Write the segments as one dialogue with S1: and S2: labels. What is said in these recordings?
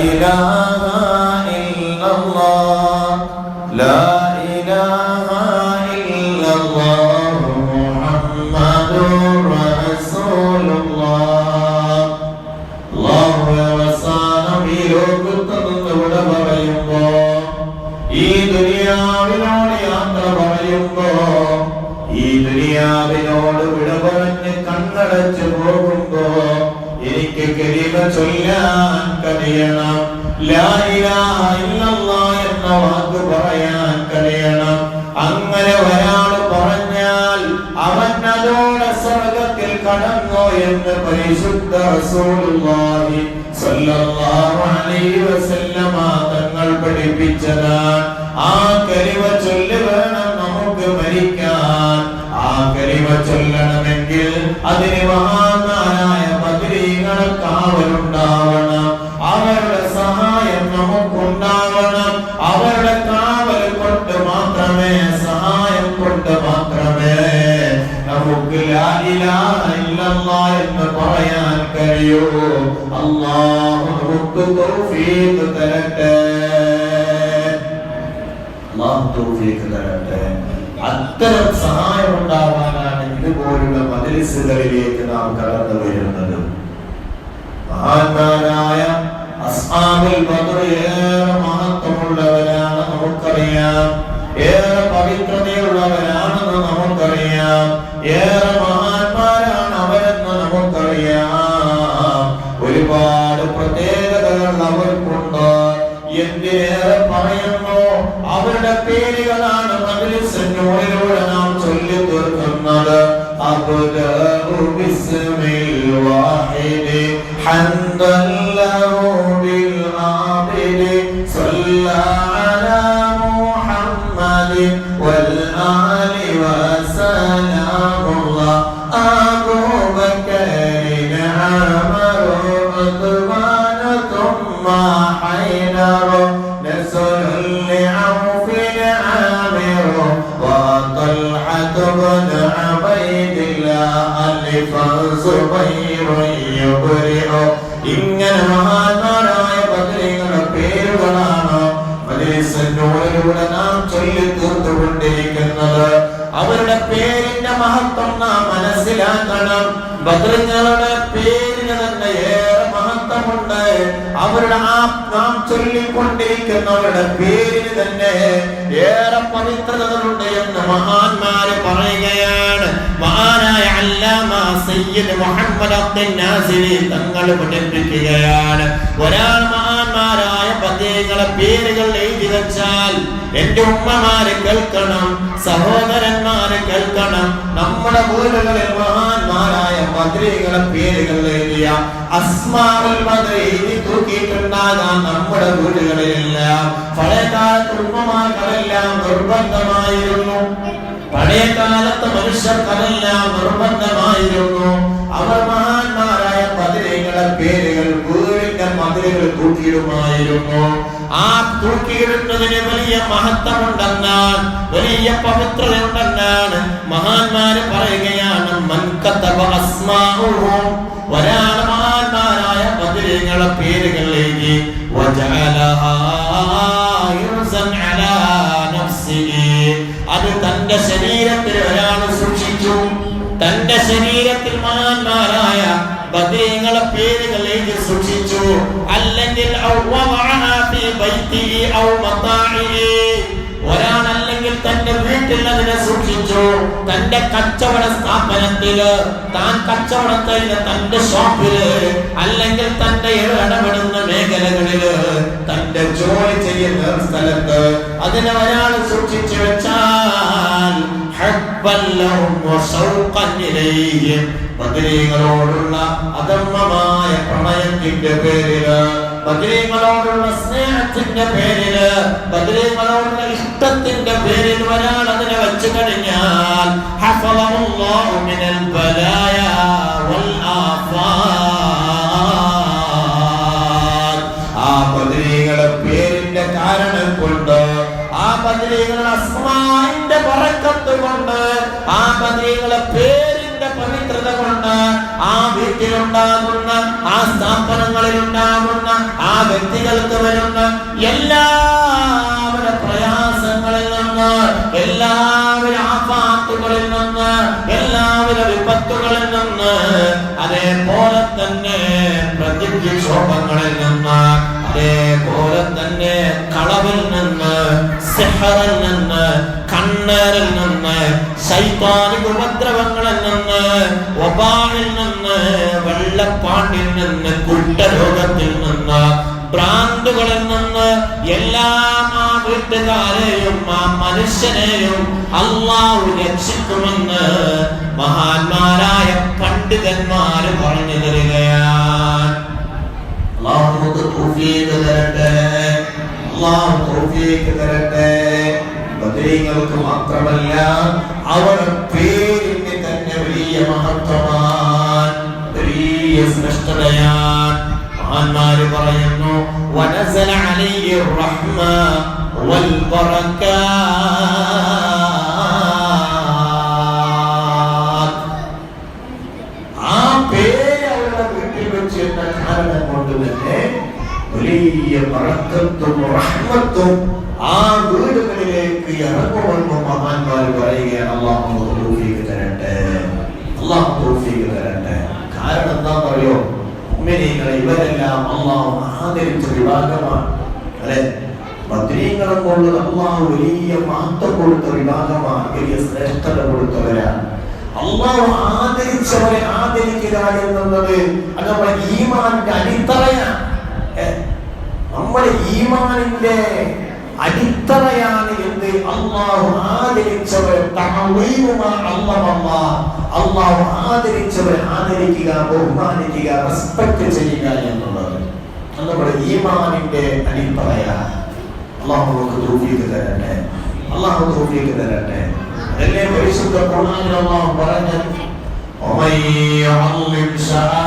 S1: إله إلا الله. لا പരിശുദ്ധ റസൂലുള്ളാഹി സല്ലല്ലാഹു അലൈഹി വസല്ലമ തങ്ങൾ പഠിപ്പിച്ചതാണ്. ആ കലിമ തൗഫീഖ് തരട്ടെ. അല്ലാഹു തൗഫീഖ് തരട്ടെ. അത്തരം സഹായം ഉണ്ടാവാനാണ് ഇതുപോലുള്ള മദ്രസകളിലേക്ക് നാം കടന്നു വരുന്നത്. മഹാന്മാരായ അസ്ഹാബുൽ ബദർ ഏറെ മഹത്വമുള്ളവരാണ് നമുക്കറിയാം. ഏറെ പവിത്രതയുള്ളവരാണെന്ന് നമുക്കറിയാം. ഏറെ പേരുകളാണ് മദ്രസന്നൂരിലൂടെ നാം ചൊല്ലി തീർക്കുന്നത് അബ്ദുൽ വാഹിദ് ഹംദൻ മനസ്സിലാക്കണം ബദറിങ്ങളുടെ പേരിന് തന്നെ ഏറെ മഹത്വമുണ്ട്. അവരുടെ ആ നാം ചൊല്ലിക്കൊണ്ടിരിക്കുന്നവരുടെ പേരിന് തന്നെ ഏറെ പവിത്രതകളുണ്ട് എന്ന് മഹാന്മാര് പറയുകയാണ്. മഹാനായ അല്ലാമ സയ്യിദ് മുഹമ്മദ് അബ്ദുൽ നാസിരി തങ്ങൾ പഠിപ്പിക്കുകയാണ്. ഒരാൾ മഹാന്മാരായ പദ്യങ്ങളെ പേരുകൾ എഴുതി വെച്ചാൽ എന്റെ ഉമ്മമാരെ കേൾക്കണം സഹോദരന്മാരെ കേൾക്കണം നമ്മുടെ വീടുകളിൽ മഹാന്മാരായ മന്ത്രികളെ പേരുകൾ എഴുതിയ അസ്മാവിൽ മന്ത്രി എഴുതി തൂക്കിയിട്ടുണ്ടാകാം നമ്മുടെ വീടുകളിലില്ല. പഴയ കാലത്ത് ഉമ്മമാർക്കെല്ലാം നിർബന്ധമായിരുന്നു. പഴയ കാലത്ത് മനുഷ്യർക്കതെല്ലാം നിർബന്ധമായിരുന്നു. അവർ മഹാന്മാരായ പതിരങ്ങളെ പേരുകൾ മതിലുകൾ തൂക്കിയിടുമായിരുന്നു. ആ തൂക്കിയിടുന്നതിന് വലിയ മഹത്വമുണ്ടെന്നാണ് വലിയ പവിത്രതയുണ്ടെന്നാണ് മഹാന്മാര് പറയുകയാണ്. ഒരാൾ മഹാന്മാരായ മധുരങ്ങളെ പേരുകൾ എഴുതി അത് തന്റെ ശരീരത്തിൽ ഒരാൾ സൂക്ഷിച്ചു. തന്റെ ശരീരത്തിൽ മഹാന്മാരായ ബദരീങ്ങളെ പേരുകൾ എഴുതി സൂക്ഷിച്ചു. അല്ലെങ്കിൽ ഒരാളല്ലെങ്കിൽ തന്റെ വീട്ടിൽ അതിനെ സൂക്ഷിച്ചു. തന്റെ കച്ചവട സ്ഥാപനത്തിൽ താൻ കച്ചവടം തന്റെ ഷോപ്പിൽ അല്ലെങ്കിൽ തന്റെ ഇടപെടുന്ന മേഖലകളിൽ തന്റെ ജോലി ചെയ്യുന്ന സ്ഥലത്ത് അതിനെ ഒരാൾ സൂക്ഷിച്ചു വെച്ചാൽ ബദരീകളോടുള്ള അധർമ്മമായ പ്രണയത്തിന്റെ പേരിൽ ബദരീങ്ങളോടുള്ള സ്നേഹത്തിന്റെ പേരിൽ ബദരീങ്ങളോടുള്ള ഇഷ്ടത്തിന്റെ പേരിൽ ഒരാൾ അതിനെ വെച്ചു കഴിഞ്ഞാൽ ആ ബദരീകളെ പേരിന്റെ കാരണം കൊണ്ട് ആ ബദരീകളുടെ അസ്മാന്റെ പറക്കത്ത് കൊണ്ട് ആ പതിയങ്ങളെ പേരിന്റെ പവിത്രത കൊണ്ട് ആ വീട്ടിലുണ്ടാകുന്ന ആ സ്ഥാപനങ്ങളിൽ ഉണ്ടാകുന്ന ആ വ്യക്തികൾക്ക് വരുന്ന എല്ലാവരുടെ പ്രയാസങ്ങളിൽ നിന്ന് എല്ലാവര ആപാത്തുകളിൽ നിന്ന് എല്ലാവിധ വിപത്തുകളിൽ നിന്ന് അതേപോലെ തന്നെ പ്രതിക്ഷോഭങ്ങളിൽ നിന്ന് അതേപോലെ തന്നെ കളവിൽ നിന്ന് സെഹറിൽ നിന്ന് കണ്ണറിൽ നിന്ന് ശൈതാനിക ഉപദ്രവങ്ങളിൽ നിന്ന് ഒബാളിൽ നിന്ന് വെള്ളപ്പാണ്ടിൽ നിന്ന് കുട്ടരോഗത്തിൽ നിന്ന് ഭ്രാന്തുകളിൽ നിന്ന് എല്ലാം ആ വീട്ടുകാരെയും ആ മനുഷ്യനെയും അള്ളാഹു രക്ഷിക്കുമെന്ന് മഹാന്മാരായ പണ്ഡിതന്മാര് പറഞ്ഞു തരികയാണ്. അള്ളാഹു തരട്ടെ. അള്ളാഹു തരട്ടെ. ബദരീങ്ങൾക്ക് മാത്രമല്ല അവരുടെ പേരിന് തന്നെ വലിയ മഹത്വമാണ്. വലിയ ശ്രേഷ്ഠതയാണ്. മഹാന്മാര് പറയുന്നു വനസല അലൈഹി റഹ്മ വൽ ബറകാത്ത്. ആ പേര് അവരുടെ വീട്ടിൽ വെച്ചിരുന്ന കാരണം കൊണ്ട് തന്നെ വലിയ ബറക്കത്തും റഹ്മത്തും ആ വീടുകളിലേക്ക് ഇറങ്ങുമെന്ന് മഹാന്മാർ പറയുകയാണ് അള്ളാഹു തൗഫീഖ് തരട്ടെ അള്ളാഹു തൗഫീഖ് തരട്ടെ. കാരണം എന്താണെന്നറിയോ? ഉമ്മിനീങ്ങളെ ഇവരെല്ലാം അള്ളാഹു ആദരിച്ച വിഭാഗമാണ് അല്ലെ? ഭദ്രീങ്ങളെ കൊണ്ട് അള്ളാഹു വലിയ മഹത്വം കൊടുത്ത വിഭാഗമാണ് വലിയ ശ്രേഷ്ഠത കൊടുത്തവരാണ് അള്ളാഹു ആദരിച്ചവരെ ആദരിക്കുക എന്നുള്ളത് അത് നമ്മുടെ ഈമാന്റെ അടിത്തറയാണ് നമ്മുടെ ഈമാനിന്റെ അടിത്തറയാണ് എന്ന് അള്ളാഹു ആദരിച്ചവരെ അള്ളാഹു ആദരിച്ചവരെ ആദരിക്കുക ബഹുമാനിക്കുക റെസ്പെക്ട് ചെയ്യുക എന്നുള്ളത്. നമ്മുടെ ഈമാനിന്റെ അടിത്തറയ. അള്ളാഹു നമുക്ക് ദ്രൂപിക്ക് തരട്ടെ. അള്ളാഹു ദ്രൂപിക്ക് തരട്ടെ. അതല്ലേ പരിശുദ്ധ ഖുർആനിൽ അള്ളാഹു പറഞ്ഞത്? ഒമയ്യ അള്ളിം ശായിറ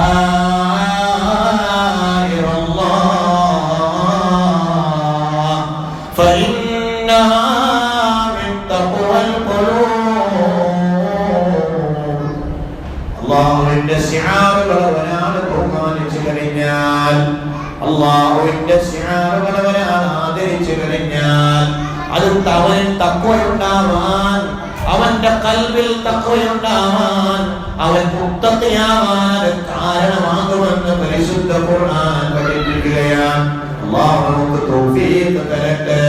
S1: അള്ളാഹുവിന്റെ ശിഹാറുകൾ ബഹുമാനിച്ചു കഴിഞ്ഞാൽ അള്ളാഹുവിന്റെ ശിഹാറുകൾ ഒരാൾ ആദരിച്ചു കഴിഞ്ഞാൽ അത് അവൻ തക്കവയുണ്ടാവാൻ അവന്റെ കൽവിൽ തക്കവയുണ്ടാവാൻ അവൻ മുക്തയാവാൻ കാരണമാകുമെന്ന് പരിശുദ്ധ ഖുർആൻ പഠിപ്പിക്കുകയാണ്. അള്ളാഹു നമുക്ക് തൗഫീഖ് തരട്ടെ.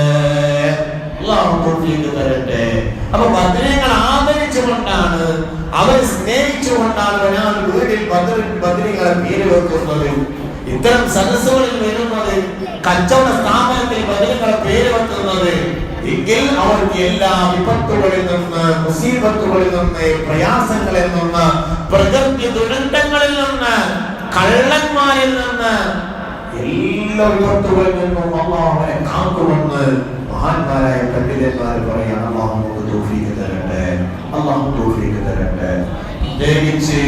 S1: അള്ളാഹു തൗഫീഖ് തരട്ടെ. അപ്പൊ ബദ്രീങ്ങൾ ആദരിച്ചുകൊണ്ടാണ് അവൻ സ്നേഹിച്ചുകൊണ്ടാണ് ഒരാൾ വീട്ടിൽ ഭദ്ര ഭദ്രികളെ പേര് വെക്കുന്നത്. ഇത്തരം സദസ്സുകളിൽ വരുന്നത് കച്ചവട സ്ഥാപനത്തിൽ ഭദ്രങ്ങളെ പേര് വെക്കുന്നത് എങ്കിൽ അവർക്ക് എല്ലാ വിപത്തുകളിൽ നിന്ന് മുസീബത്തുകളിൽ നിന്ന് പ്രയാസങ്ങളിൽ നിന്ന് പ്രകൃതി ദുരന്തങ്ങളിൽ നിന്ന് കള്ളന്മാരിൽ നിന്ന് എല്ലാ വിപത്തുകളിൽ നിന്നും അള്ളാഹുവിനെ കാക്കുമെന്ന് മഹാന്മാരായ പണ്ഡിതന്മാർ പറയാണ് അള്ളാഹു നമുക്ക് അള്ളാഹു തൗഫീഖ് തരട്ടെ. പ്രത്യേകിച്ച്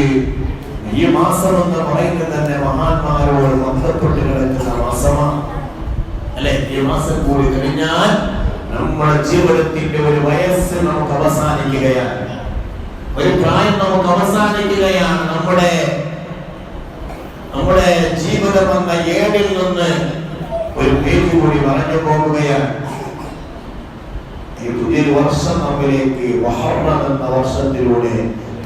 S1: ഈ മാസം എന്ന് പറയുന്നത് തന്നെ മഹാന്മാരോട് ബന്ധപ്പെട്ട് കിടക്കുന്ന മാസമാണ് അല്ലെ? ഈ മാസം കൂടി കഴിഞ്ഞാൽ നമ്മുടെ ജീവിതത്തിന്റെ ഒരു വയസ്സ് നമുക്ക് അവസാനിക്കുകയാണ്. ഒരു പ്രായം നമുക്ക് അവസാനിക്കുകയാണ്. നമ്മുടെ നമ്മുടെ ജീവിതം എന്ന ഏടിൽ നിന്ന് ഒരു പേര് കൂടി പറഞ്ഞു പോകുകയാണ്. പുതിയൊരു വർഷം നമ്മിലേക്ക് വഹറം എന്ന വർഷത്തിലൂടെ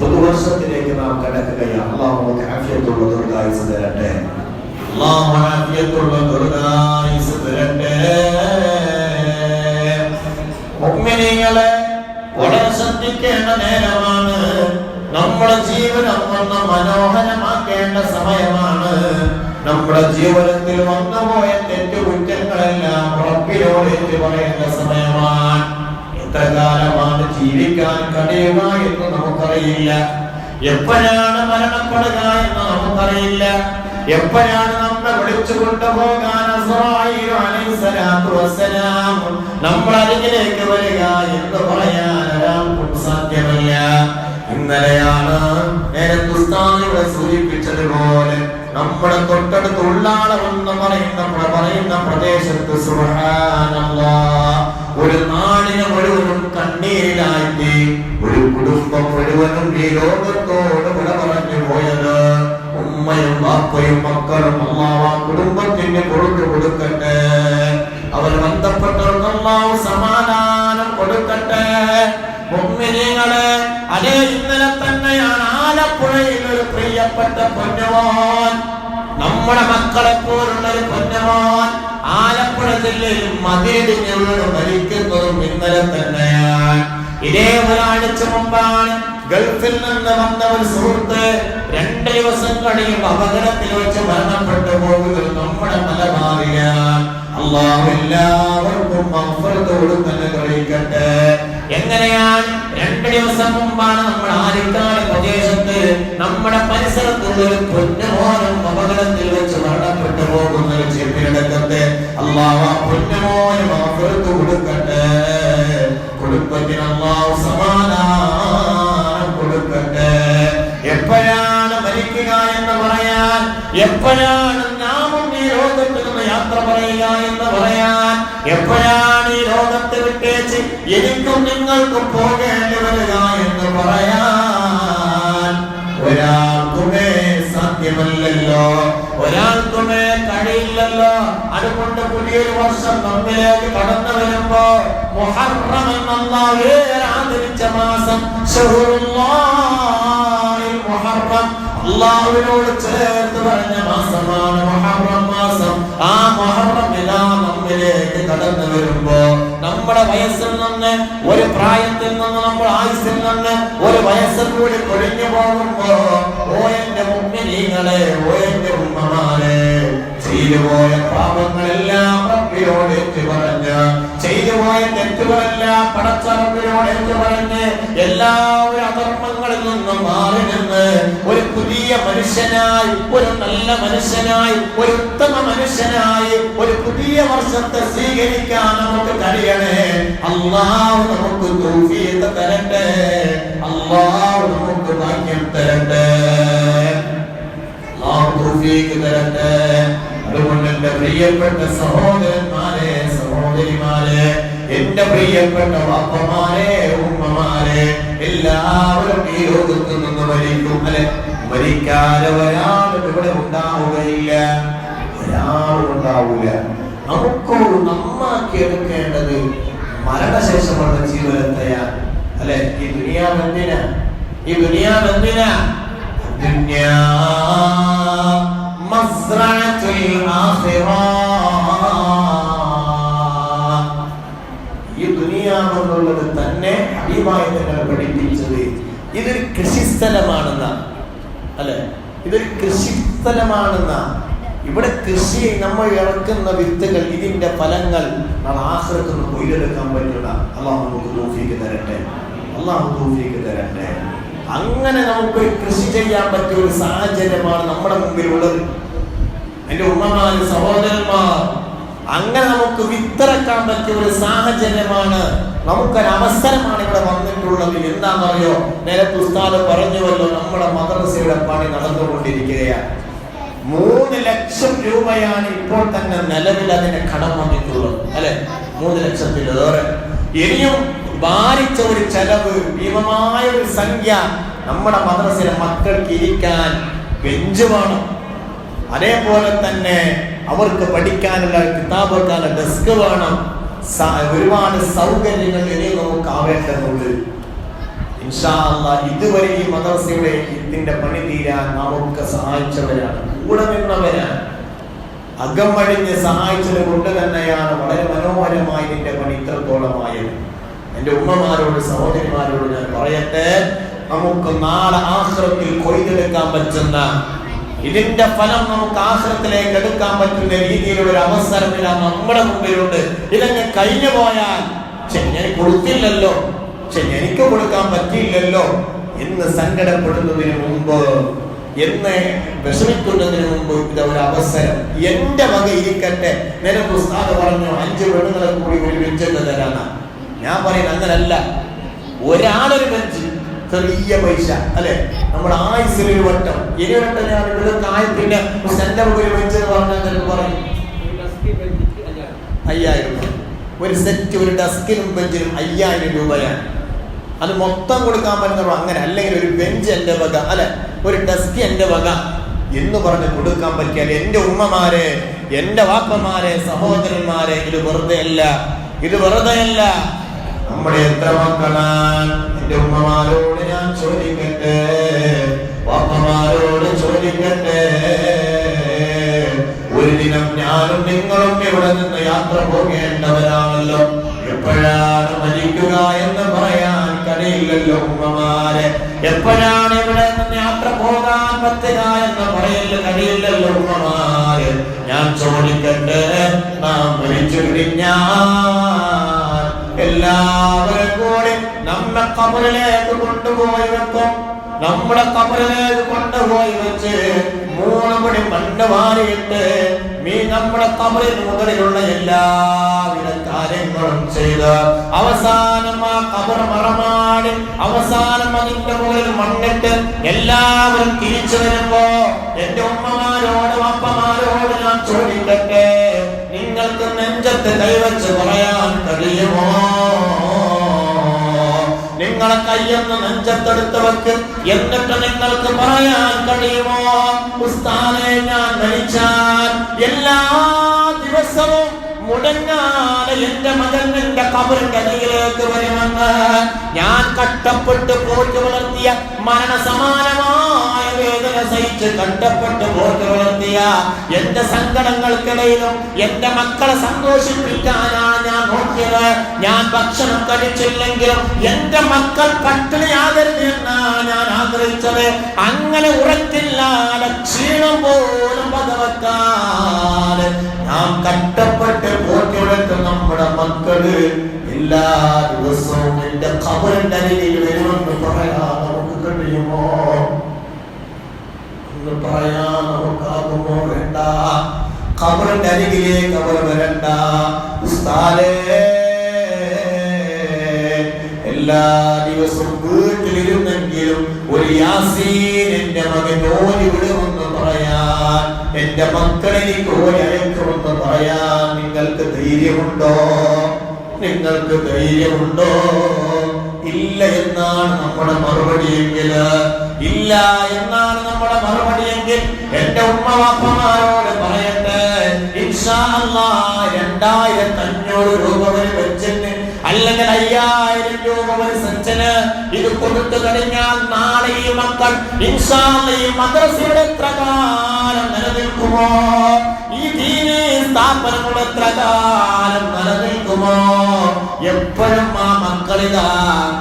S1: പുതുവർഷത്തിലേക്ക് നാം കടക്കുകയാണ്. അള്ളാഹു ആഫിയത്തുള്ള ദുർഗായുസ് തരട്ടെ. അള്ളാഹു ആഫിയത്തുള്ള ദുർഗായുസ് തരട്ടെ. മുഅ്മിനീങ്ങളെ വളരെ ശ്രദ്ധിക്കേണ്ട നേരമാണ്. നമ്മുടെ ജീവിതം ഒന്ന് മനോഹരമാക്കേണ്ട സമയമാണ്. നമ്മുടെ ജീവിതത്തിൽ വന്നുപോയ തെറ്റുകുറ്റങ്ങളെല്ലാം ഉറപ്പിനോട് പറയേണ്ട സമയമാണ്. എത്ര കാലമാണ് ജീവിക്കാൻ കഴിയുക എന്ന് നമുക്കറിയില്ല. എപ്പോഴാണ് മരണപ്പെടുക എന്ന് നമുക്കറിയില്ല. എപ്പോഴാണ് നമ്മളെ വിളിച്ചു കൊണ്ടുപോകാൻ അരികിലേക്ക് വരിക എന്ന് പറയാൻ ഒരാൾക്കും സാധ്യമല്ല. ഇന്നലെയാണ് ഇവിടെ സൂചിപ്പിച്ചതുപോലെ നമ്മുടെ തൊട്ടടുത്ത് ഉള്ളാളമെന്ന് പറയുന്ന പറയുന്ന പ്രദേശത്ത് സുബ്ഹാനല്ലാഹ് ഒരു നാടിനെ മുഴുവനും കണ്ണീരിലാക്കി ഒരു കുടുംബം മുഴുവനും ഈ ലോകത്തോട് വിട പറഞ്ഞു പോയത്. ഉമ്മയും ബാപ്പയും മക്കളും അമ്മാവ കുടുംബത്തിന് കൊടുത്തു കൊടുക്കട്ടെ. അവർ ബന്ധപ്പെട്ടവർക്ക് അമ്മാവ് സമാധാനം കൊടുക്കട്ടെ. അതേ ഇന്നലെ തന്നെയാണ് ആലപ്പുഴയിൽ ഒരു പ്രിയപ്പെട്ട പൊന്നവാൻ നമ്മുടെ മക്കളെ പോലുള്ള ഒരു പൊന്നുമോൻ. ആലപ്പുഴ ജില്ലയിൽ മതിലിടിഞ്ഞ് ഞങ്ങൾ മരിക്കുന്നതും ഇന്നലെ തന്നെയാണ്. ഇതേ ഒരാഴ്ച മുമ്പാണ് ഗൾഫിൽ നിന്ന് വന്ന ഒരു സുഹൃത്ത് രണ്ട് ദിവസം കഴിയും അപകടത്തിൽ വെച്ച് മരണപ്പെട്ടു പോകുന്നത് നമ്മുടെ മലബാറിലാണ്. അള്ളാഹു എല്ലാവർക്കും മഫ്ഫറത്ത് തന്നെ കഴിക്കട്ടെ എങ്ങനെയാണ് രണ്ട് ദിവസം മുമ്പാണ് നമ്മൾ ആരിക്കാട് പ്രദേശത്ത് നമ്മുടെ പരിസരത്തുള്ള ഒരു അപകടത്തിൽ വെച്ച് മരണപ്പെട്ടു പോകുന്ന ഒരു ചെപ്പിനടക്കത്തെ അള്ളാഹു ആ പൊന്നുമോന് മഫറത്ത് കൊടുക്കട്ടെ. കുടുംബത്തിന് അള്ളാഹു സമാധാനം കൊടുക്കട്ടെ. എപ്പോഴാണ് മരിക്കുക എന്ന് പറയാൻ എപ്പോഴാണ് എന്ന് പറയാൻ എപ്പോഴാണ് ഈ ലോകത്തെ വിട്ടേച്ച് എനിക്കും നിങ്ങൾക്കും പോകേണ്ടി വരിക എന്ന് പറയാൻ ഒരാൾക്കുമേ സാധ്യമല്ലല്ലോ. ഒരാൾക്കുമേ കഴിയില്ലല്ലോ. അതുകൊണ്ട് പുതിയൊരു വർഷം നമ്മിലേക്ക് കടന്നു വരുമ്പോ മുഹറം മാസം മുഹറം അള്ളാഹുവിനോട് ചേർത്ത് പറഞ്ഞ മാസമാണ് മുഹറം മാസം. ആ മുഹറം എല്ലാം നമ്മിലേക്ക് കടന്നു വരുമ്പോ നമ്മുടെ വയസ്സിൽ നിന്ന് ഒരു പ്രായത്തിൽ നിന്ന് നമ്മൾ ആയുസ്സിൽ നിന്ന് ഒരു വയസ്സിൽ കൂടി കൊഴിഞ്ഞു പോകുമ്പോ ഓ എന്റെ മുമ്പിനീങ്ങളെ ഓ എന്റെ ഉമ്മമാരെ ചെയ്തുപോയ പാപങ്ങളെല്ലാം റബ്ബിനോട് ഏറ്റു പറഞ്ഞ് ചെയ്തുപോയ തെറ്റുകളെല്ലാം പടച്ച റബ്ബിനോട് ഏറ്റു പറഞ്ഞ് ഒരു അധർമ്മങ്ങളിൽ നിന്നും മാറി നിന്ന് ഒരു പുതിയ മനുഷ്യനായി ഒരു നല്ല മനുഷ്യനായി ഒരു ഉത്തമ മനുഷ്യനായി ഒരു പുതിയ വർഷത്തെ സ്വീകരിക്കാൻ നമുക്ക് കഴിയണേ. അള്ളാഹു നമുക്ക് തൗഫീഖ് തരട്ടെ. അള്ളാഹു നമുക്ക് ഭാഗ്യം തരട്ടെ. അള്ളാഹു തൗഫീഖ് തരട്ടെ. അതുകൊണ്ട് എന്റെ പ്രിയപ്പെട്ട സഹോദരന്മാരെ സഹോദരിമാരെ എന്റെ പ്രിയപ്പെട്ട വാപ്പമാരെ ഉമ്മമാരെ എല്ലാവരും ഈ ലോകത്ത് നിന്ന് മരിക്കും. അല്ലെ? മരിക്കാതെ ഒരാൾ ഇവിടെ ഉണ്ടാവുകയില്ല. ഒരാളും ഉണ്ടാവൂല. നമുക്കൊരു നമ്മാക്കി എടുക്കേണ്ടത് മരണശേഷമുള്ള ജീവനത്തെയാ അല്ലെ? ഈ ദുനിയാവ് എന്തിനാ? ഈ ദുനിയാവ് എന്തിനാ? ദുനിയാ مزرعة الآخرة ഈ ദുനിയാവെന്നുള്ളത് തന്നെ ഹബീബായി തങ്ങൾ പഠിപ്പിച്ചത് ഇതൊരു കൃഷിസ്ഥലമാണെന്ന അല്ലെ ഇതൊരു കൃഷിസ്ഥലമാണെന്ന ഇവിടെ കൃഷി നമ്മൾ ഇറക്കുന്ന വിത്തുകൾ ഇതിന്റെ ഫലങ്ങൾ നാളെ ആഹ്റത്തിന് കൊയ്തെടുക്കാൻ പറ്റുന്ന അള്ളാഹു നമുക്ക് തോഫീക്ക് തരട്ടെ അള്ളാഹു തോഫീക്ക് തരട്ടെ അങ്ങനെ നമുക്ക് കൃഷി ചെയ്യാൻ പറ്റിയ ഒരു സാഹചര്യമാണ് നമ്മുടെ മുമ്പിലുള്ളത്. എന്റെ ഉമ്മമാര് സഹോദരന്മാർ അങ്ങനെ നമുക്ക് വിത്തിറക്കാൻ പറ്റിയ ഒരു സാഹചര്യമാണ്. നമുക്കൊരു അവസരമാണ് ഇവിടെ വന്നിട്ടുള്ളത്. എന്താണെന്നറിയോ? നേരത്തെ ഉസ്താദ് പറഞ്ഞുവല്ലോ നമ്മുടെ മദ്രസയുടെ പണി നടന്നുകൊണ്ടിരിക്കുകയാണ്. മൂന്ന് ലക്ഷം രൂപയാണ് ഇപ്പോൾ തന്നെ നിലവിൽ അതിന് കടം വന്നിട്ടുള്ളത്. അല്ലെ? മൂന്ന് ലക്ഷത്തിലേറെ. ഇനിയും ഭാരിച്ച ഒരു ചെലവ് ഭീമമായ ഒരു സംഖ്യ നമ്മുടെ മദ്രസയിലെ മക്കൾക്ക് ഇരിക്കാൻ ബെഞ്ച് വേണം. അതേപോലെ തന്നെ അവർക്ക് പഠിക്കാനുള്ള കിതാബ് വെക്കാനുള്ള ഡെസ്ക് വേണം. ഒരുപാട് സൗകര്യങ്ങൾ ഇനി നമുക്ക് ആവേണ്ടതുണ്ട്. ഇതുവരെ ഈ മദ്രസയുടെ ഇതിന്റെ പണി തീരാൻ നമുക്ക് സഹായിച്ചവരാണ്. കൂടെ നിന്നവരാണ്. അകം വഴിഞ്ഞ് സഹായിച്ചത് കൊണ്ട് തന്നെയാണ് വളരെ മനോഹരമായി ഇതിന്റെ പണി ഇത്രത്തോളമായത്. എന്റെ ഉമ്മമാരോട് സഹോദരിമാരോട് ഞാൻ പറയട്ടെ നമുക്ക് നാളെ ആശ്രമത്തിൽ കൊയ്തെടുക്കാൻ പറ്റുന്ന ഇതിന്റെ ഫലം നമുക്ക് ആശ്രമത്തിലേക്ക് എടുക്കാൻ പറ്റുന്ന രീതിയിലുള്ള ഒരു അവസരം നമ്മുടെ മുമ്പിലുണ്ട്. ഇതങ്ങ് കഴിഞ്ഞു പോയാൽ "ഛെ, ഞാൻ കൊടുത്തില്ലല്ലോ. പക്ഷെ എനിക്ക് കൊടുക്കാൻ പറ്റിയില്ലല്ലോ എന്ന് സങ്കടപ്പെടുന്നതിന് മുമ്പ് എന്ന് വിഷമിക്കുന്നതിന് മുമ്പ് ഇത് ഒരു അവസരം എന്റെ വക ഇരിക്കട്ടെ. നേരെ ഉസ്താദ് പറഞ്ഞു അഞ്ച് പെണ്ണുങ്ങളെ കൂടി ഒരു ബെഞ്ചെന്ന് തരാന്ന ഞാൻ പറയുന്നത് അങ്ങനല്ല. ഒരാളൊരു ബെഞ്ച് ചെറിയ പൈസ അല്ലെ? നമ്മുടെ ആയുസിൽ ഒരു വട്ടം. ഇനി വട്ടം ഞാൻ ഇവിടെ ആയി പിന്നെ സെന്റർ ഒരു ബെഞ്ച് എന്ന് പറഞ്ഞാൽ ചിലപ്പോൾ പറയും. അയ്യായിരം രൂപ. ഒരു സെറ്റ് ഒരു ഡെസ്കിനും ബെഞ്ചിനും അയ്യായിരം രൂപയാണ് അത് മൊത്തം കൊടുക്കാൻ പറ്റുന്ന അങ്ങനെ അല്ലെങ്കിൽ ഒരു ബെഞ്ച് എന്റെ വക അല്ലെ? ഒരു ഡെസ്ക് എന്റെ വക എന്ന് പറഞ്ഞ് കൊടുക്കാൻ പറ്റിയാൽ എന്റെ ഉമ്മമാരെ എന്റെ വാപ്പമാരെ സഹോദരന്മാരെ ഇത് വെറുതെ അല്ല. ഇത് വെറുതെ അല്ല. നമ്മുടെ എത്ര മക്കളാണ് എന്റെ ഉമ്മമാരോട് ഞാൻ ചോദിക്കട്ടെ? വാപ്പമാരോട് ചോദിക്കട്ടെ? ഒരു ദിനം ഞാനും നിങ്ങളും ഇവിടെ നിന്ന് യാത്ര പോകേണ്ടവരാണല്ലോ. എപ്പോഴാണ് മരിക്കുക എന്ന് പറയാൻ കഴിയില്ലല്ലോ ഉമ്മമാരെ. എപ്പോഴാണ് ഇവിടെ നിന്ന് യാത്ര പോകാൻ പറ്റുക എന്ന് പറയില്ല കഴിയില്ലല്ലോ ഉമ്മമാരെ. ഞാൻ ചോദിക്കട്ടെ നാം മരിച്ചു കഴിഞ്ഞാൽ എല്ലാവരും കൂടി നമ്മെ കബറിലേക്ക് കൊണ്ടുപോയി വെക്കും. നമ്മുടെ കബറിലേക്ക് കൊണ്ടുപോയി വെച്ച് മൂന്ന് മണി മണ്ണ് മാറിയിട്ട് നീ നമ്മുടെ കബറിന് മുകളിലുള്ള എല്ലാവിധ കാര്യങ്ങളും ചെയ്ത് അവസാനം ആ കബർ മറമാടി അവസാനം അതിന്റെ മുകളിൽ മണ്ണിട്ട് എല്ലാവരും തിരിച്ചു വരുമ്പോ എന്റെ ഉമ്മമാരോട് അപ്പമാരോട് ഞാൻ ചോദിക്കട്ടെ? നിങ്ങൾക്ക് നെഞ്ചത്ത് കൈവച്ച് പറയാൻ കഴിയുമോ? നിങ്ങളെ കയ്യെന്ന് നെഞ്ചത്തെടുത്ത് വെക്ക് എന്നിട്ട് നിങ്ങൾക്ക് പറയാൻ കഴിയുമോ? ഉസ്താനെ ഞാൻ നയിച്ചാൽ എല്ലാ ദിവസവും മുടങ്ങാതെ എന്റെ മകൻ എന്റെ കബറിന്റെ വരുമെന്ന് ഞാൻ കഷ്ടപ്പെട്ട് പോറ്റി വളർത്തിയ മരണസമാനമായ വേദന സഹിച്ച് കഷ്ടപ്പെട്ട് പോറ്റി വളർത്തിയ എന്റെ സങ്കടങ്ങൾക്കിടയിലും എന്റെ മക്കളെ സന്തോഷിപ്പിക്കാനാണ് ഞാൻ നോക്കിയത്. ഞാൻ ഭക്ഷണം കഴിച്ചില്ലെങ്കിലും എന്റെ മക്കൾ പട്ടിണിയാകരുത് എന്നാണ് ഞാൻ ആഗ്രഹിച്ചത്. അങ്ങനെ ഉറക്കില്ലാതെ ക്ഷീണം പോലും പകവെക്കാതെ നാം കഷ്ടപ്പെട്ട് പോറ്റിയെടുത്ത് നമ്മുടെ മക്കൾ എല്ലാ ദിവസവും എന്റെ കബറിന്റെ അരികിൽ വരുമെന്ന് പറയാൻ നമുക്ക് കഴിയുമോ? എന്ന് പറയാൻ നമുക്കാകുമോ? വേണ്ട. കബറിന്റെ അരികിലേക്ക് അവർ വരണ്ട. എല്ലാ ദിവസവും വീട്ടിലിരുന്നെങ്കിലും ഒരു യാസീൻ എന്റെ മകൻ ഓടി വിടുമെന്ന് എന്റെ മക്കളെനിക്ക് അയക്കുമെന്ന് പറയാൻ നിങ്ങൾക്ക് ധൈര്യമുണ്ടോ? നിങ്ങൾക്ക് ധൈര്യമുണ്ടോ? ഇല്ല എന്നാണ് നമ്മുടെ മറുപടിയെങ്കിൽ ഇല്ല എന്നാണ് നമ്മുടെ മറുപടിയെങ്കിൽ എന്റെ ഉമ്മ വാപ്പമാരോട് പറയട്ടെ രണ്ടായിരത്തി അഞ്ഞൂറ് രൂപ വരെ വെച്ചിട്ട് അല്ലെങ്കിൽ അയ്യായിരം രൂപ ഒരു സച്ചന് ഇത് കൊടുത്തു കഴിഞ്ഞാൽ നാളെ ഈ മക്കൾ ഇൻഷാ ഈ മദ്രസയുടെ എത്ര കാലം നിലനിൽക്കുമോ ഈ ദീനീ സ്ഥാപനങ്ങൾ എത്ര കാലം നിലനിൽക്കുമോ എപ്പോഴും ആ മക്കളിതാ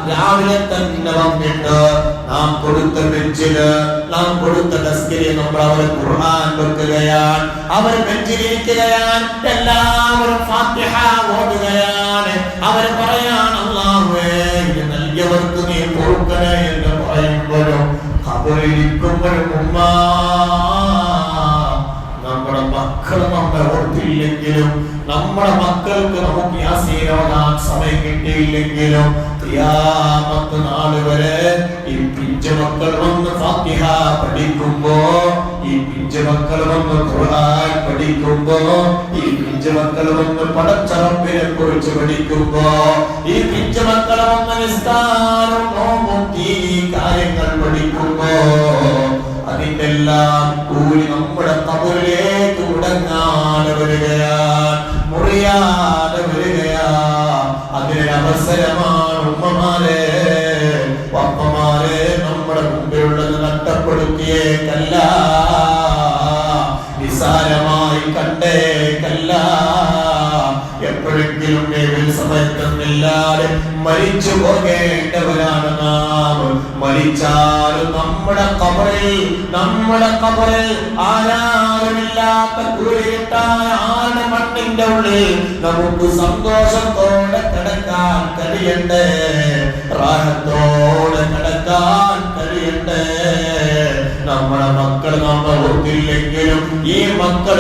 S1: രാവിലെ തന്നെ വന്നിട്ട് നാം കൊടുത്ത ബെഞ്ചിൽ നാം കൊടുത്ത ഡെസ്കിൽ നമ്മൾ അവരെ ഖുർആൻ വെക്കുകയാണ് അവർ ബെഞ്ചിലിരിക്കുകയാണ് എല്ലാവരും ഫാത്തിഹ ഓടുകയാണ് അവർ പറയാണ് അള്ളാഹുവേ ഇത് നൽകിയവർക്ക് നീ കൊടുക്കണേ എന്ന് പറയുമ്പോഴും ഖബറിലിരിക്കുമ്പോഴും ഉമ്മ നമ്മുടെ മക്കൾ നമ്മെ ഓർത്തില്ലെങ്കിലും നമ്മുടെ മക്കൾക്ക് നമുക്ക് യാസീനോടാൻ സമയം കിട്ടിയില്ലെങ്കിലും ഖിയാമത്ത് നാൾ വരെ ഈ പിഞ്ച് മക്കൾ വന്ന് ഫാത്തിഹ പഠിക്കുമ്പോ ഈ പിഞ്ച് മക്കൾ വന്ന് ഖുർആൻ പഠിക്കുമ്പോ ഈ പിഞ്ച് മക്കൾ വന്ന് പടച്ചറപ്പിനെ കുറിച്ച് പഠിക്കുമ്പോ ഈ പിഞ്ച് മക്കൾ വന്ന് നിസ്കാരം നോമ്പും കാര്യങ്ങൾ പഠിക്കുമ്പോ അതിന്റെ എല്ലാം കൂലി നമ്മുടെ കബറിലേക്ക് ഉടങ്ങാതെ വരികയാണ് മുറിയാതെ വരികയാ. അതിനൊരു അവസരമാണ് ഉമ്മമാരെ. പപ്പമാരെ നമ്മുടെ മുമ്പിലുള്ളത് നിസാരമായി എപ്പോഴെങ്കിലും ഏതൊരു സമയത്തൊന്നില്ലാതെ മരിച്ചു പോകേണ്ടവരാണ് നാം. മരിച്ചാലും നമ്മുടെ കബറിൽ നമ്മുടെ കബറിൽ ആരാരുമില്ലാത്ത കുറിയിട്ടായ ആരുടെ മണ്ണിന്റെ ഉള്ളിൽ നമുക്ക് സന്തോഷത്തോടെ കിടക്കാൻ കഴിയണ്ടേ? റാഹത്തോടെ കിടക്കാൻ കഴിയണ്ടേ? നമ്മുടെ മക്കൾ നമ്മൾ ഒത്തില്ലെങ്കിലും ഈ മക്കൾ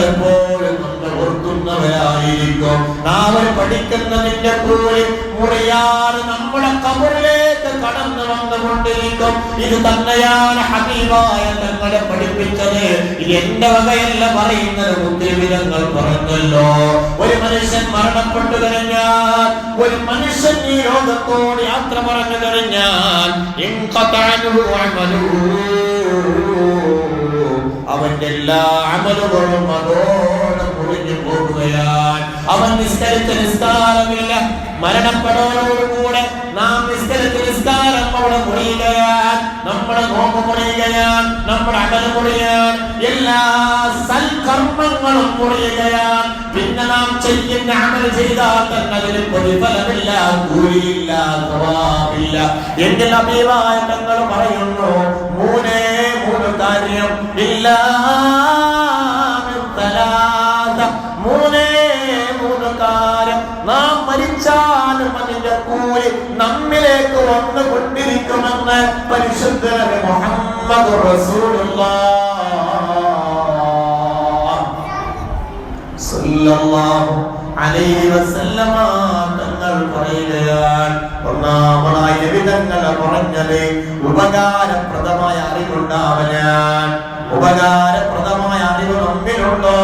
S1: ഓർക്കുന്നവരായിരിക്കും നാവൽ പഠിക്കുന്നതിന്റെ കൂടി മുറിയാതെ നമ്മുടെ കബറിലേക്ക് കടന്നു വന്നുകൊണ്ടിരിക്കും. ഇത് തന്നെയാണ് ഹബീബായ തങ്ങളെ പഠിപ്പിച്ചത്. ഇത് എന്റെ വകയല്ല പറയുന്നത് മുദ്രവിധങ്ങൾ പറഞ്ഞല്ലോ. ഒരു മനുഷ്യൻ മരണപ്പെട്ടു കഴിഞ്ഞാൽ ഒരു മനുഷ്യൻ ഈ ലോകത്തോട് യാത്ര പറഞ്ഞു കഴിഞ്ഞാൽ. അവന്റെ എല്ലാ അമലുകളും അതോടെ മുറിഞ്ഞു പോകുകയാൽ അവൻ നിസ്കരിച്ച നിസ്കാരമില്ല. മരണപ്പെടോടുകൂടെ നാം നിസ്കരിച്ച നിസ്കാരം അവിടെ മുറിയുകയാൽ നമ്മുടെ നോമ്പ് മുറിയുകയാൽ നമ്മുടെ അടൽ മുറിയാൻ എല്ലാ സൽകർമ്മങ്ങളും മുറിയുകയാൽ പിന്നെ നാം ചെയ്യുന്ന അമൽ ചെയ്താൽ തന്നെ അതിന് പ്രതിഫലമില്ല കൂലിയില്ല സ്വഭാവില്ല എങ്കിൽ അഭിപ്രായങ്ങൾ പറയുന്നു മൂന്നേ മൂന്ന് കാര്യം ഇല്ല നാം മരിച്ചാലും അതിന്റെ കൂലി നമ്മിലേക്ക് വന്നുകൊണ്ടിരിക്കുമെന്ന് പരിശുദ്ധ മുഹമ്മദ് സല്ലല്ലാഹു അലൈഹി വസല്ലമ തങ്ങൾ പറയുകയാണ്. ഒന്നാമതായി തങ്ങൾ പറഞ്ഞത് ഉപകാരപ്രദമായ അറിവുണ്ടാവലാൻ ഉപകാരപ്രദമായ അറിവ് നമ്മിലുണ്ടോ?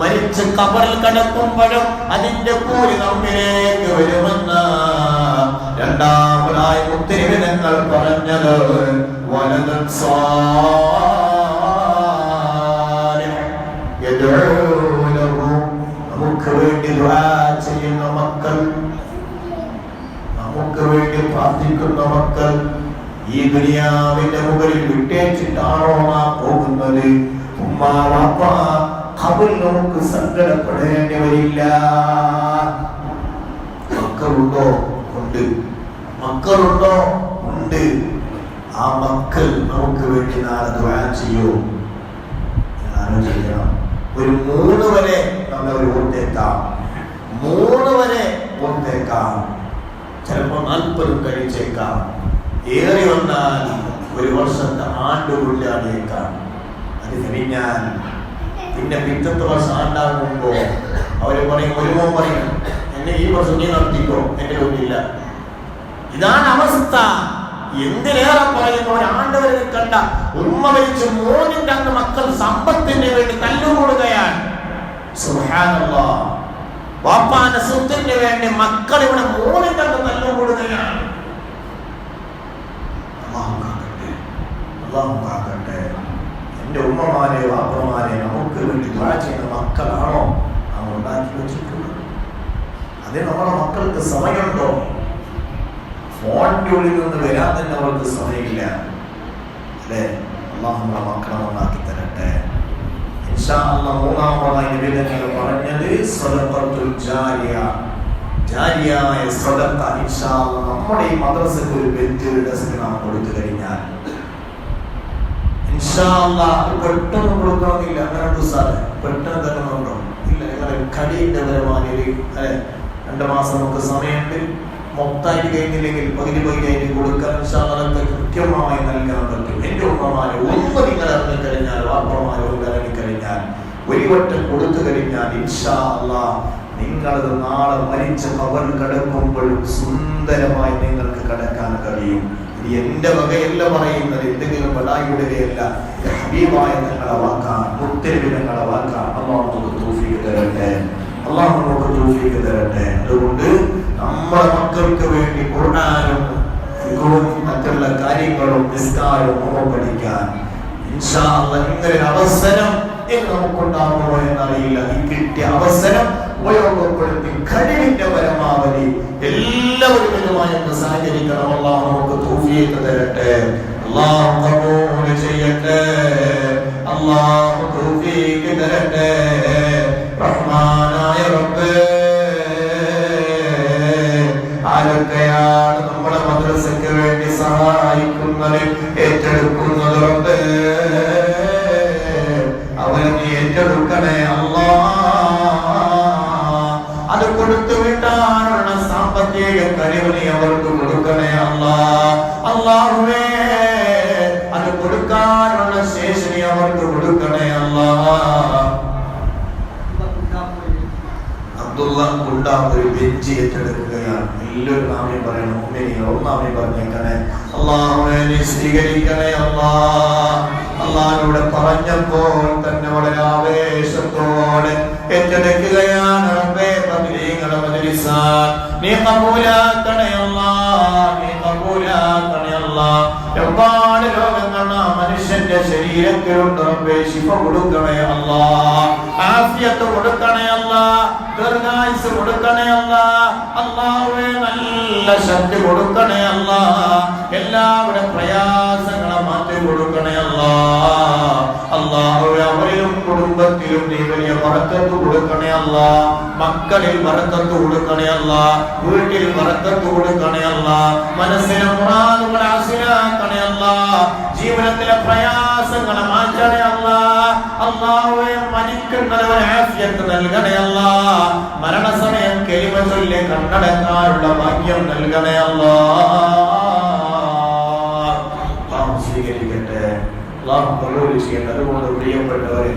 S1: മരിച്ച് കബറിൽ കടക്കുമ്പോഴും അതിന്റെ കൂലി നമ്മിലേക്ക് വരുമെന്ന് രണ്ടാമതായി ഒത്തിരി വിധങ്ങൾ പറഞ്ഞത് വലത് നമുക്ക് വേണ്ടി ചെയ്യുന്ന മക്കൾ നമുക്ക് വേണ്ടി പ്രാർത്ഥിക്കുന്ന മക്കൾ ഈ ദുനിയാവിന്റെ മുകളിൽ വിട്ടേച്ചിട്ടാണോ നാം പോകുന്നത്? ഉമ്മ വാപ്പ ഖബറിൽ നമുക്ക് സങ്കടപ്പെടേണ്ടി വരില്ല. മക്കളുണ്ടോ? ഉണ്ട്. മക്കളുണ്ടോ? ഉണ്ട്. ആ മക്കൾ നമുക്ക് വേണ്ടി നാളെ ദുആ ചെയ്യൂ. ചെയ്യണം. ഒരു മൂന്ന് വരെ നമ്മൾ ഒരു ഓർത്തേക്കാം മൂന്ന് വരെ ഓർത്തേക്കാം ചിലപ്പോൾ നാൽപ്പതും കഴിച്ചേക്കാം. ഏറി വന്നാൽ ഒരു വർഷത്തെ ആണ്ട് കൊണ്ടാടിയേക്കാം അത് കഴിഞ്ഞാൽ പിന്നെ പിറ്റത്തെ വർഷം ആണ്ടാകുമ്പോ അവർ പറയും ഒരു മോൻ പറയും എന്നെ ഈ വർഷം നീ നടത്തിക്കോ എന്റെ ഒന്നില്ല ഇതാണ് അവസ്ഥ. എന്തിനേറെ പറയുന്നു ആണ്ടവരെ കണ്ട ഉമ്മ വെച്ച് മോനിന്റെ അന്ന് മക്കൾ സമ്പത്തിന് വേണ്ടി തല്ലുകൂടുകയാണ്. വാപ്പാന്റെ സ്വത്തിന് വേണ്ടി മക്കൾ ഇവിടെ മൂന്നിന്റെ അന്ന് തല്ലുകൂടുകയാണ് അല്ലാഹു കാക്കട്ടെ. അല്ലാഹു കാക്കട്ടെ. എന്റെ ഉമ്മമാരെ നമുക്ക് വേണ്ടി ദുവാ ചെയ്യുന്ന മക്കളാണോ? നാം ഉണ്ടാക്കി വെച്ചിട്ടുള്ളത് അതിന് നമ്മുടെ മക്കൾക്ക് സമയമുണ്ടോ? ഫോൺ ഉള്ളിൽ നിന്ന് വരാൻ തന്നെ അവർക്ക് സമയമില്ല. അല്ലേ? അള്ളാഹ് നമ്മുടെ മക്കളെ ഉണ്ടാക്കി തരട്ടെ. മൂന്നാമതായി നിവേദനങ്ങൾ പറഞ്ഞത് നമ്മുടെ ഈ മദ്രസക്ക് ഒരു ബെഞ്ച് ഡെസ്ക് നാം കൊടുത്തു കഴിഞ്ഞാൽ പെട്ടെന്ന് കൊടുക്കണമെന്നില്ല അങ്ങനെ സാറേ പെട്ടെന്ന് തരണമെന്നുണ്ടോ ഇല്ല നിങ്ങളെ കടിയുടെ വരുമാനം അല്ലെ? രണ്ട് മാസം നമുക്ക് സമയമുണ്ട്. മൊത്തമായിട്ട് കഴിഞ്ഞില്ലെങ്കിൽ പകുതി പകുതിയായിട്ട് കൊടുക്കാൻ ഇൻഷാല്ലൊക്കെ കൃത്യമായി നൽകാൻ പറ്റും. എന്റെ ഉമ്മമാരെ ഒന്ന് നിങ്ങൾ ഇറങ്ങിക്കഴിഞ്ഞാൽ വാപ്പമാരെ ഒന്ന് ഇറങ്ങിക്കഴിഞ്ഞാൽ ഒരു വട്ടം കൊടുത്തു കഴിഞ്ഞാൽ ഇൻഷാ അല്ലാ നിങ്ങളത് നാളെ മരിച്ച കവർ കടക്കുമ്പോഴും സുന്ദരമായി നിങ്ങൾക്ക് കടക്കാൻ കഴിയും. എന്റെ വകയല്ല പറയുന്നത് എന്തെങ്കിലും വടായിടുകയല്ല ഹബീബായ നിങ്ങളെ വാക്കാൻ മുത്തരവ് നിങ്ങളെ വാക്കാൻ തൗഫീഖ് തരട്ടെ. അള്ളാഹു നമുക്ക് തൗഫീഖ് തരട്ടെ. അതുകൊണ്ട് നമ്മുടെ മക്കൾക്ക് വേണ്ടി ഖുർആനും മറ്റുള്ള കാര്യങ്ങളും നിസ്കാരവും ഒക്കെ പഠിക്കാൻ ഇങ്ങനെ അവസരം നമുക്കുണ്ടാകുമോ എന്നറിയില്ല. ഈ കിട്ടിയ അവസരം ഉപയോഗപ്പെടുത്തി കഴിവിന്റെ പരമാവധി എല്ലാവരും ഇതുമായി സഹകരിക്കണം. അള്ളാഹു നമുക്ക് തൗഫീഖ് തരട്ടെ. അള്ളാഹു കബൂൽ ചെയ്യട്ടെ. അള്ളാഹു തൗഫീഖ് തരട്ടെ. അവർക്ക് കൊടുക്കണേ അല്ലാ. അള്ളാഹുവേ അത് കൊടുക്കാനുള്ള ശേഷി അവർക്ക് കൊടുക്കണേ അല്ലാ. നീ പറഞ്ഞപ്പോൾ തന്നെ ഏറ്റെടുക്കുകയാണ്. നീ കബൂലാക്കണേ അല്ലാ നീ കബൂലാക്കണേ അല്ലാ. എമ്പാട് ലോകങ്ങൾ ആ മനുഷ്യന്റെ ശരീരത്തിലുണ്ട് റബ്ബേ ശിഫ കൊടുക്കണേ അല്ല. ആഫിയത്ത് കൊടുക്കണേ അല്ല. ദീർഘായുസ് കൊടുക്കണേ അല്ല. അല്ലാഹുവേ നല്ല ശക്തി കൊടുക്കണേ അല്ല. എല്ലാവരുടെ പ്രയാസങ്ങളെ മാറ്റി കൊടുക്കണേ അല്ലാ. അവരിലും കുടുംബത്തിലും നീ വലിയ ബറക്കത്ത് കൊടുക്കണേ അല്ലാ. മക്കളിൽ ബറക്കത്ത് കൊടുക്കണേ അല്ലാ. വീട്ടിൽ ബറക്കത്ത് കൊടുക്കണേ അല്ലാ. മനസ്സിലെ മുറാദുകൾ ആശിലാക്കണേ അല്ലാ. ജീവിതത്തിലെ പ്രയാസങ്ങളെ മാറ്റണേ അല്ലാ. അല്ലാഹുവേ മരിക്കുന്നവരെ ആഫിയത്ത് നൽകണേ അല്ലാ. മരണസമയം കെളിമ ചൊല്ലി ഭാഗ്യം നൽകണേ അല്ലാ. സ്വീകരിക്കട്ടെ അള്ളാഹു കബൂൽ ചെയ്യട്ടെ അതുകൊണ്ട് പ്രിയപ്പെട്ടവരെ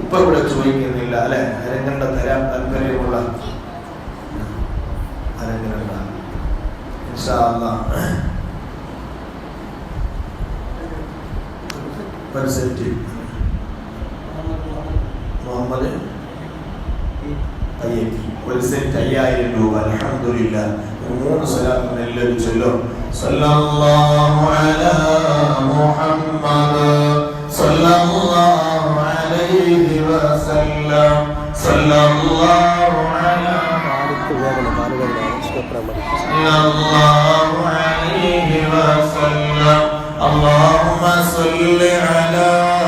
S1: ഇപ്പൊ ഇവിടെ ചോദിക്കുന്നില്ല അല്ലെ? അരങ്ങണ്ട തരാൻ താല്പര്യമുള്ള സെറ്റ്. മുഹമ്മദ് ഒരു സെറ്റ് അയ്യായിരം രൂപ. അൽഹംദുലില്ലാ. മൂന്ന് സ്വലാത്ത് എല്ലാവരും ചൊല്ലും. صلى الله على محمد صلى الله عليه وسلم
S2: صلى الله على صلى
S1: الله عليه وسلم اللهم صل على